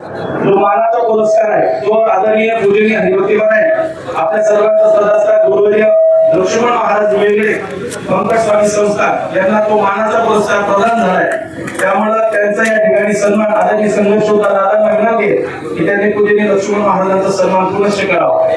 जो मानाचा पुरस्कार आहे. तो आदरणीय पूजनीय हरिभक्तीवर आहे आपल्या सर्वांचा सदस्य गुरुवर्य लक्ष्मण महाराज वेगळे पंकज स्वामी संस्था यांना तो मानाचा पुरस्कार प्रदान झालाय. त्यामुळे त्यांचा या ठिकाणी सन्मान आदरणीय संघर्ष होता दादा विनंती की त्यांनी पूजनीय लक्ष्मण महाराजांचा सन्मान पुनश्च करावा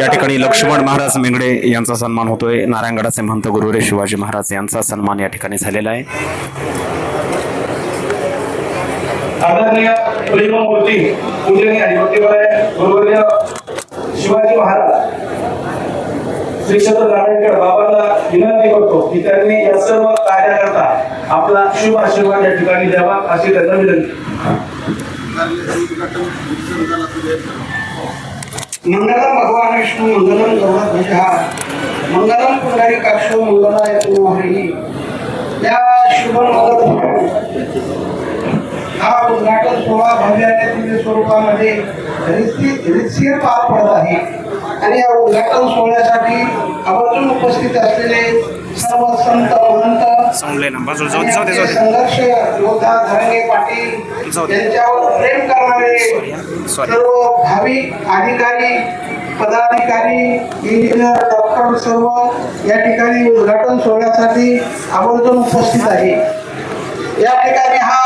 या ठिकाणी लक्ष्मण महाराज मेंगडे यांचा सन्मान होतोय. नारायणगडाचे महंत गुरुरे शिवाजी महाराज यांचा सन्मान या ठिकाणी झालेला आहे. आदरणीय प्रेममूर्ती पूजनीय हरिभक्तीवर गुरुवर्य शिवाजी महाराज श्री छत्र नारायणगड बाबांना विनंती करतो की त्यांनी या सर्व कार्याकरता आपला शुभ आशीर्वाद या ठिकाणी द्यावा अशी त्यांना विनंती. मंगलम भगवान विष्णू मंगलम गरुडध्वजा मंगलम पुंडरीकाक्षो मंगलाय हरी। या शुभ मंगल हा उद्घाटन सोहळा भव्य स्वरूपामध्ये रितसर पार पडत आहे. आणि या उद्घाटन सोहळ्यासाठी आवर्जून उपस्थित असलेले सर्व संत संघर्ष योद्धा धरंगे पाटील. यांच्यावर प्रेम करणारे. सर्व भाविक अधिकारी पदाधिकारी इंजिनियर डॉक्टर सर्व या ठिकाणी उद्घाटन सोहळ्यासाठी आवर्जून उपस्थित आहे. या ठिकाणी हा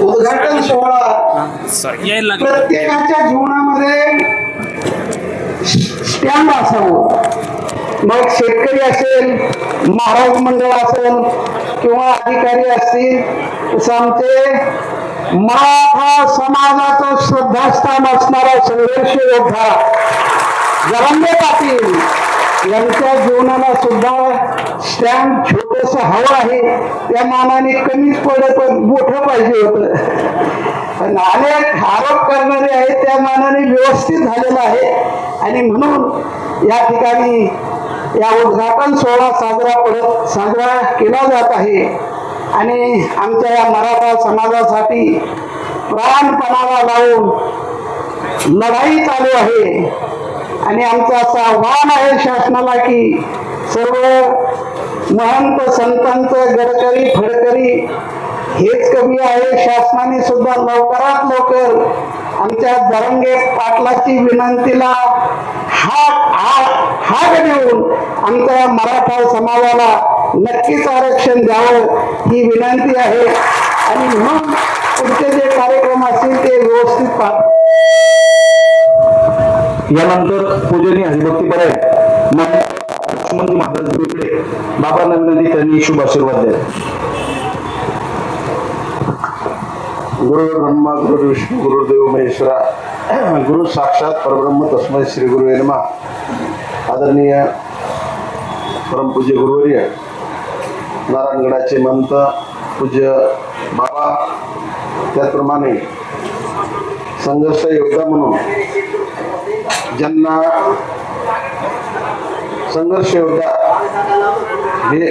उद्घाटन सोहळा प्रत्येकाच्या जीवनामध्ये स्टँड असावं. मग शेतकरी असेल महाराज मंडळ असेल किंवा अधिकारी असतील आमचे मराठा समाजाचं श्रद्धास्थान असणारा संघर्ष योद्धा जरंगे पाटील यांच्या जीवनाला सुद्धा स्टँड छोटस हवं आहे. त्या मानाने कमीच पडत मोठं पाहिजे होतं. पण अनेक आरोप करणारे आहेत त्या मानाने व्यवस्थित झालेलं आहे. आणि म्हणून या ठिकाणी या उद्घाटन सोहळा साजरा पडत साजरा केला जात आहे. आणि आमच्या या मराठा समाजासाठी प्राणपणाला लावून लढाई चालू आहे. आणि आमचं असं आव्हान आहे शासनाला की सर्व महंत संतांचं गडकरी फडकरी हेच कमी आहे. शासनाने सुद्धा लवकरात लवकर आमच्या दरंगे पाटलाची विनंतीला हात हात हात देऊन आमच्या या मराठा समाजाला नक्कीच आरक्षण द्यावं ही विनंती आहे. आणि म्हणून पुढचे जे कार्यक्रम असतील ते व्यवस्थित पार यानंतर पूजनीय हरिभक्तीपर आहे लक्ष्मण महाराज बाबा नंदी त्यांनी शुभ आशीर्वाद द्या. गुरु ब्रह्मा गुरु विष्णू गुरुदेव महेश्वरा गुरु साक्षात परब्रह्म तस्मै श्री गुरु नमः. आदरणीय परमपूज्य गुरुवर्य नारायणगडाचे मंत पूज्य बाबा त्याचप्रमाणे संघर्ष योद्धा म्हणून ज्यांना संघर्ष योद्धा हे